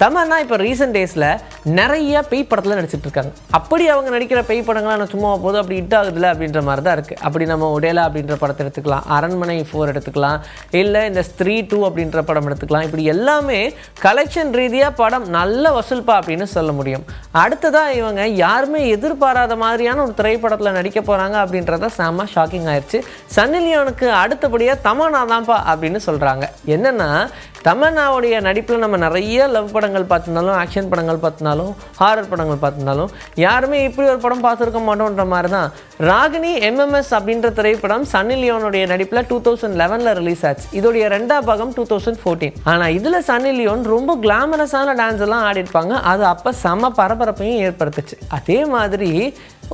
தமன்னா இப்போ ரீசெண்ட் டேஸில் நிறைய பேய் படத்தில் நடிச்சிட்டு இருக்காங்க. அப்படி அவங்க நடிக்கிற பேய் படங்கள்லாம் நான் சும்மா போதும் அப்படி ஹிட் ஆகுதுல அப்படின்ற மாதிரி தான் இருக்குது அப்படி நம்ம உடேலா அப்படின்ற படத்தை எடுத்துக்கலாம் அரண்மனை ஃபோர் எடுத்துக்கலாம் இல்லை இந்த ஸ்த்ரீ டூ அப்படின்ற படம் எடுத்துக்கலாம். இப்படி எல்லாமே கலெக்ஷன் ரீதியாக படம் நல்ல வசூல்பா அப்படின்னு சொல்ல முடியும். அடுத்ததாக இவங்க யாருமே எதிர்பாராத மாதிரியான ஒரு திரைப்படத்தில் நடிக்க போகிறாங்க அப்படின்றத செம்ம ஷாக்கிங் ஆயிடுச்சு சன்னிலியோனுக்கு அடுத்தபடியாக தமனா தான்ப்பா அப்படின்னு சொல்கிறாங்க என்னென்னா தமன்னாவுடைய நடிப்பில் நம்ம நிறைய லவ் படங்கள் பார்த்துருந்தாலும் ஆக்ஷன் படங்கள் பார்த்துனாலும் ஹாரர் படங்கள் பார்த்துருந்தாலும் யாருமே இப்படி ஒரு படம் பார்த்துருக்க மாட்டோன்ற மாதிரி தான் ராகினி எம்எம்எஸ் அப்படின்ற திரைப்படம் சன்னி லியோனுடைய நடிப்பில் டூ தௌசண்ட் லெவனில் ரிலீஸ் ஆச்சு. இதோடைய ரெண்டாம் பாகம் டூ தௌசண்ட் ஃபோர்டீன் ஆனால் இதில் சன்னி லியோன் ரொம்ப கிளாமரஸான டான்ஸ் எல்லாம் ஆடிருப்பாங்க அது அப்போ செம பரபரப்பையும் ஏற்படுத்துச்சு. அதே மாதிரி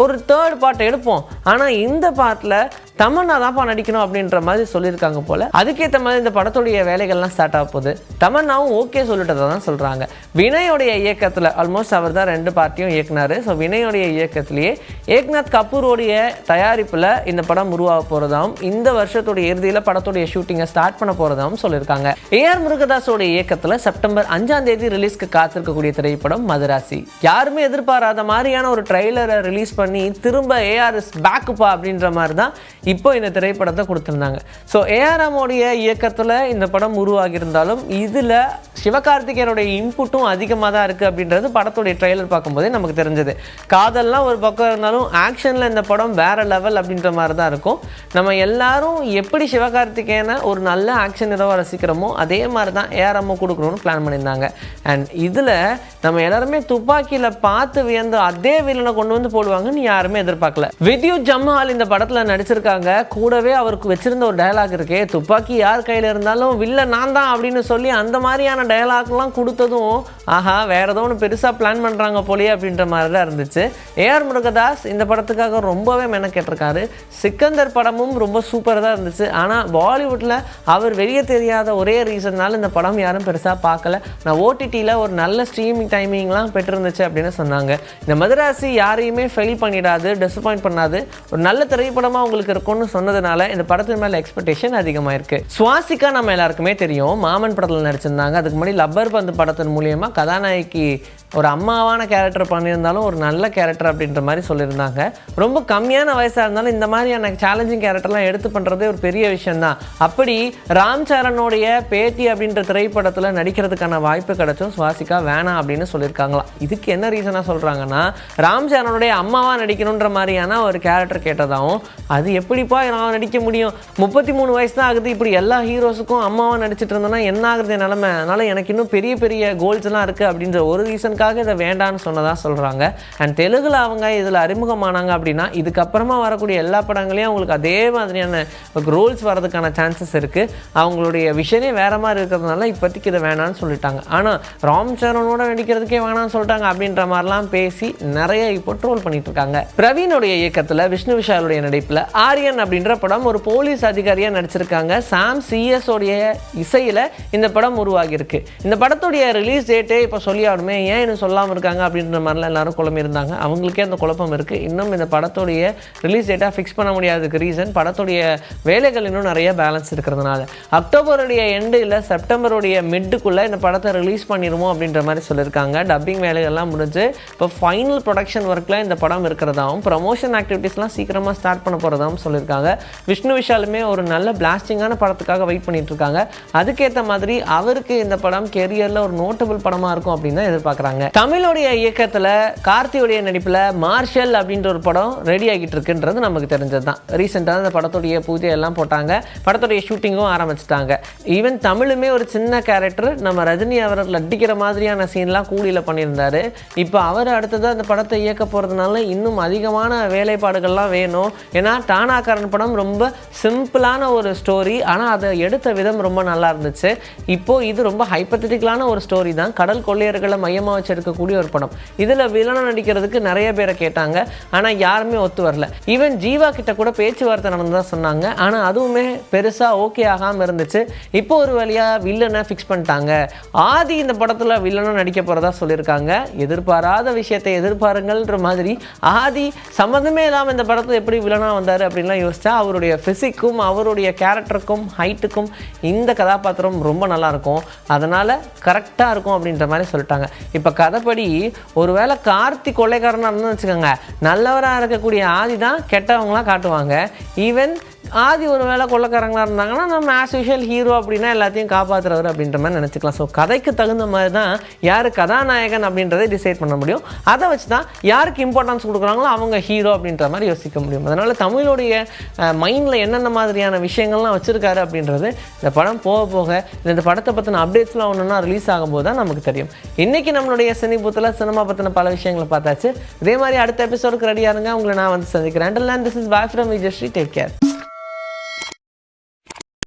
ஒரு தேர்ட் பார்ட் எடுப்போம். ஆனால் இந்த பார்ட்டில் தமன்னா தான்ப்பா நடிக்கணும் அப்படின்ற மாதிரி சொல்லியிருக்காங்க போல். அதுக்கேற்ற மாதிரி இந்த படத்துடைய வேலைகள்லாம் ஸ்டார்ட் ஆக போகுது. தமன்னாவும் ஓகே சொல்லிட்டதை தான் சொல்கிறாங்க வினயோடைய இயக்கத்தில் ஆல்மோஸ்ட் அவர் தான் ரெண்டு பார்ட்டியும் இயக்குனாரு. ஸோ வினயோடைய இயக்கத்திலேயே ஏக்நாத் கபூரோடைய தயாரிப்பில் இந்த படம் உருவாக போகிறதாகவும் இந்த வருஷத்துடைய இறுதியில் படத்துடைய ஷூட்டிங்கை ஸ்டார்ட் பண்ண போகிறதாகவும் சொல்லியிருக்காங்க. ஏஆர் முருகதாஸோடைய இயக்கத்தில் செப்டம்பர் அஞ்சாம் தேதி ரிலீஸ்க்கு காத்திருக்கக்கூடிய திரைப்படம் மதராசி. யாருமே எதிர்பாராத மாதிரியான ஒரு ட்ரெய்லரை ரிலீஸ் பண்ணி திரும்ப ஏஆர்எஸ் பேக்குப்பா அப்படின்ற மாதிரி தான் இப்போ இந்த திரைப்படத்தை கொடுத்துருந்தாங்க. ஸோ ஏஆர் ஏஆர்எம்மோடைய இயக்கத்தில் இந்த படம் உருவாகியிருந்தாலும் இதில் சிவகார்த்திகேயனுடைய இன்புட்டும் அதிகமாக தான் இருக்குது அப்படின்றது படத்துடைய ட்ரெய்லர் பார்க்கும்போதே நமக்கு தெரிஞ்சது. காதல்லாம் ஒரு பக்கம் இருந்தாலும் ஆக்ஷனில் இந்த படம் வேறு லெவல் அப்படின்ற மாதிரி தான் இருக்கும். நம்ம எல்லாரும் எப்படி சிவகார்த்திகேயனை ஒரு நல்ல ஆக்ஷன் ஹீரோவாக ரசிக்கிறோமோ அதே மாதிரி தான் ஏஆர்எம்மோ கொடுக்கணும்னு பிளான் பண்ணியிருந்தாங்க. அண்ட் இதில் நம்ம எல்லாருமே துப்பாக்கியில் பார்த்து வியந்து அதே வில்லனை கொண்டு வந்து போடுவாங்கன்னு யாருமே எதிர்பார்க்கல. வித்யு ஜம்ஹால் இந்த படத்தில் நடிச்சிருக்காங்க கூடவே அவருக்கு வச்சிருந்த ஒரு டயலாக் இருக்கே துப்பாக்கி யார் கையில் இருந்தாலும் வில்ல நான் தான் அப்படின்னு சொல்லி அந்த மாதிரியான டயலாக்லாம் கொடுத்ததும் ஆஹா வேற ஏதோ ஒன்று பெருசாக பிளான் பண்ணுறாங்க போலயே அப்படின்ற மாதிரி தான் இருந்துச்சு ஏஆர் முருகதாஸ் இந்த படத்துக்காக ரொம்பவே மெனக்கெட்டிருக்காரு. சிக்கந்தர் படமும் ரொம்ப சூப்பராக தான் இருந்துச்சு. ஆனால் பாலிவுட்டில் அவர் வெளியே தெரியாத ஒரே ரீசன்னால இந்த படம் யாரும் பெருசாக பார்க்கல. நான் ஓடிடியில் ஒரு நல்ல ஸ்ட்ரீமிங் டைமிங்லாம் பெற்றிருந்துச்சு அப்படின்னு சொன்னாங்க. இந்த மதராசி யாரையுமே ஃபெயில் பண்ணிடாது டிசப்பாயிண்ட் பண்ணாது. ஒரு நல்ல திரைப்படமாக உங்களுக்கு இருக்கும்னு சொன்னதுனால இந்த படத்தின் மேலே எக்ஸ்பெக்டேஷன் அதிகமாக இருக்கு சுவாசிக்கா நம்ம எல்லாருக்குமே தெரியும். மாமன் படத்தில் நடிச்சிருந்தாங்க. அதுக்கு முன்னாடி லப்பர் பந்து படத்தின் மூலியமா கதாநாயகி ஒரு அம்மாவான கேரக்டர் பண்ணியிருந்தாலும் ஒரு நல்ல கேரக்டர் அப்படின்ற மாதிரி சொல்லியிருந்தாங்க. ரொம்ப கம்மியான வயசாக இருந்தாலும் இந்த மாதிரியான சேலஞ்சிங் கேரக்டர்லாம் எடுத்து பண்ணுறதே ஒரு பெரிய விஷயந்தான் அப்படி ராம் சரணுடைய பேட்டி அப்படின்ற திரைப்படத்தில் நடிக்கிறதுக்கான வாய்ப்பு கிடைச்சும் சுவாசிகா வேணாம் அப்படின்னு சொல்லியிருக்காங்களாம். இதுக்கு என்ன ரீசனாக சொல்கிறாங்கன்னா ராம் சரணுடைய அம்மாவாக நடிக்கணுன்ற மாதிரியான ஒரு கேரக்டர் கேட்டதாகவும் அது எப்படி எப்படிப்பா நான் நடிக்க முடியும்? முப்பத்தி மூணு வயசு தான் ஆகுது. இப்படி எல்லா ஹீரோஸுக்கும் அம்மாவாக நடிச்சிட்டு இருந்தேன்னா என்ன ஆகுது என் நிலமை? அதனால் எனக்கு இன்னும் பெரிய பெரிய கோல்ஸ் எல்லாம் இருக்குது அப்படின்ற ஒரு ரீசனுக்காக இதை வேண்டான்னு சொன்னதாக சொல்கிறாங்க அண்ட் தெலுங்கில் அவங்க இதில் அறிமுகமானாங்க அப்படின்னா இதுக்கப்புறமா வரக்கூடிய எல்லா படங்களையும் அவங்களுக்கு அதே மாதிரியான ரோல்ஸ் வரதுக்கான சான்சஸ் இருக்குது அவங்களுடைய விஷனே வேறு மாதிரி இருக்கிறதுனால இப்போதைக்கு இதை வேணான்னு சொல்லிட்டாங்க. ஆனால் ராம் சரணோட நடிக்கிறதுக்கே வேணாம்னு சொல்லிட்டாங்க அப்படின்ற மாதிரிலாம் பேசி நிறைய இப்போ ட்ரோல் பண்ணிட்டு இருக்காங்க. பிரவீனுடைய இயக்கத்தில் விஷ்ணு விஷாலுடைய நடிப்பில் ஆரி ஆரியன் அப்படின்ற படம் ஒரு போலீஸ் அதிகாரியாக நடிச்சிருக்காங்க. சாம் சிஎஸோடைய இசையில் இந்த படம் உருவாகியிருக்கு. இந்த படத்துடைய ரிலீஸ் டேட்டே இப்போ சொல்லி ஆகணுமே ஏன் இன்னும் சொல்லாமல் இருக்காங்க அப்படின்ற மாதிரிலாம் எல்லாரும் குழம்பியிருந்தாங்க. அவங்களுக்கே அந்த குழப்பம் இருக்குது இன்னும் இந்த படத்துடைய ரிலீஸ் டேட்டாக ஃபிக்ஸ் பண்ண முடியாததுக்கு ரீசன் படத்துடைய வேலைகள் இன்னும் நிறைய பேலன்ஸ் இருக்கிறதுனால. அக்டோபருடைய எண்டு இல்லை செப்டம்பருடைய மிட்டுக்குள்ளே இந்த படத்தை ரிலீஸ் பண்ணிடுவோம் அப்படின்ற மாதிரி சொல்லியிருக்காங்க. டப்பிங் வேலைகள்லாம் முடிஞ்சு இப்போ ஃபைனல் ப்ரொடக்ஷன் ஒர்க்கில் இந்த படம் இருக்கிறதாவும் ப்ரமோஷன் ஆக்டிவிட்டீஸ்லாம் சீக்கிரமாக ஸ்டார்ட் பண்ண போகிறதாவும் சொல்லியிருக்காங்க. விஷ்ணு விஷாலுமே ஒரு நல்ல பிளாஸ்டிங்கான படத்துக்காக வெயிட் பண்ணிட்டு இருக்காங்க அதுக்கேற்ற மாதிரி அவருக்கு இந்த படம் கெரியரில் ஒரு நோட்டபிள் படமாக இருக்கும் அப்படின்னு தான் எதிர்பார்க்குறாங்க. தமிழுடைய இயக்கத்தில் கார்த்தியுடைய நடிப்பில் மார்ஷல் அப்படின்ற ஒரு படம் ரெடி ஆகிட்டு இருக்குன்றது நமக்கு தெரிஞ்சது தான். ரீசெண்டாக அந்த படத்துடைய பூஜை எல்லாம் போட்டாங்க. படத்துடைய ஷூட்டிங்கும் ஆரம்பிச்சிட்டாங்க. ஈவன் தமிழுமே ஒரு சின்ன கேரக்டர் நம்ம ரஜினி அவர்கள் அடிக்கிற மாதிரியான சீன்லாம் கூலியில் பண்ணியிருந்தார். இப்போ அவர் அடுத்ததாக அந்த படத்தை இயக்க போகிறதுனால இன்னும் அதிகமான வேலைப்பாடுகள்லாம் வேணும். ஏன்னா டானாக்காரன் படம் ரொம்ப சிம்பிளான ஒரு ஸ்டோரி ஆனால் அதை எடுத்த விதம் ரொம்ப நல்லா இருந்துச்சு. இப்போ இது ரொம்ப ஹைப்பத்தட்டிக்கலான ஒரு ஸ்டோரி தான். கடல் கொள்ளையர்களை மையமாக வச்சு எடுக்கக்கூடிய ஒரு படம். இதில் வில்லனை நடிக்கிறதுக்கு நிறைய பேரை கேட்டாங்க. ஆனால் யாருமே ஒத்து வரல. ஈவன் ஜீவா கிட்ட கூட பேச்சுவார்த்தை நடந்ததாக சொன்னாங்க. ஆனால் அதுவுமே பெருசாக ஓகே ஆகாமல் இருந்துச்சு. இப்போ ஒரு வழியாக வில்லனை ஃபிக்ஸ் பண்ணிட்டாங்க. ஆதி இந்த படத்தில் வில்லனை நடிக்க போகிறதா சொல்லியிருக்காங்க. எதிர்பாராத விஷயத்தை எதிர்பாருங்கள்ன்ற மாதிரி ஆதி சம்மந்தமே இல்லாமல் இந்த படத்தில் எப்படி வில்லனாக வந்தார் அப்படின்லாம் யோசித்தா அவருடைய ஃபிசிக்கும் அவருடைய கேரக்டருக்கும் ஹைட்டுக்கும் இந்த கதாபாத்திரம் ரொம்ப நல்லா இருக்கும் அதனால் கரெக்டாக இருக்கும் அப்படின்ற மாதிரி சொல்லிட்டாங்க. இப்போ கதைப்படி ஒருவேளை கார்த்திக் கொள்ளைக்காரனாக இருந்து வச்சுக்கோங்க. நல்லவராக இருக்கக்கூடிய ஆதி தான் கெட்டவங்களாம் காட்டுவாங்க. ஈவன் ஆதி ஒரு வேளை கொள்ளக்காரங்களாக இருந்தாங்கன்னா நம்ம ஆஸ் யூஷுவல் ஹீரோ அப்படின்னா எல்லாத்தையும் காப்பாற்றுறவர் அப்படின்ற மாதிரி நினச்சிக்கலாம். ஸோ கதைக்கு தகுந்த மாதிரி தான் யார் கதாநாயகன் அப்படின்றதே டிசைட் பண்ண முடியும். அதை வச்சு தான் யாருக்கு இம்பார்ட்டன்ஸ் கொடுக்குறாங்களோ அவங்க ஹீரோ அப்படின்ற மாதிரி யோசிக்க முடியும். அதனால் தமிழுடைய மைண்டில் என்னென்ன மாதிரியான விஷயங்கள்லாம் வச்சுருக்காரு அப்படின்றது இந்த படம் போக போக இந்த படத்தை பற்றின அப்டேட்ஸ்லாம் ஒன்றுனா ரிலீஸ் ஆகும்போது தான் நமக்கு தெரியும். இன்றைக்கி நம்மளுடைய சினிபூத்தில் சினிமா பற்றின பல விஷயங்களை பார்த்தாச்சு. இதே மாதிரி அடுத்த எபிசோடுக்கு ரெடியாக இருங்க உங்களை நான் வந்து சந்திக்கிறேன். And this is boy from Vijayasri take care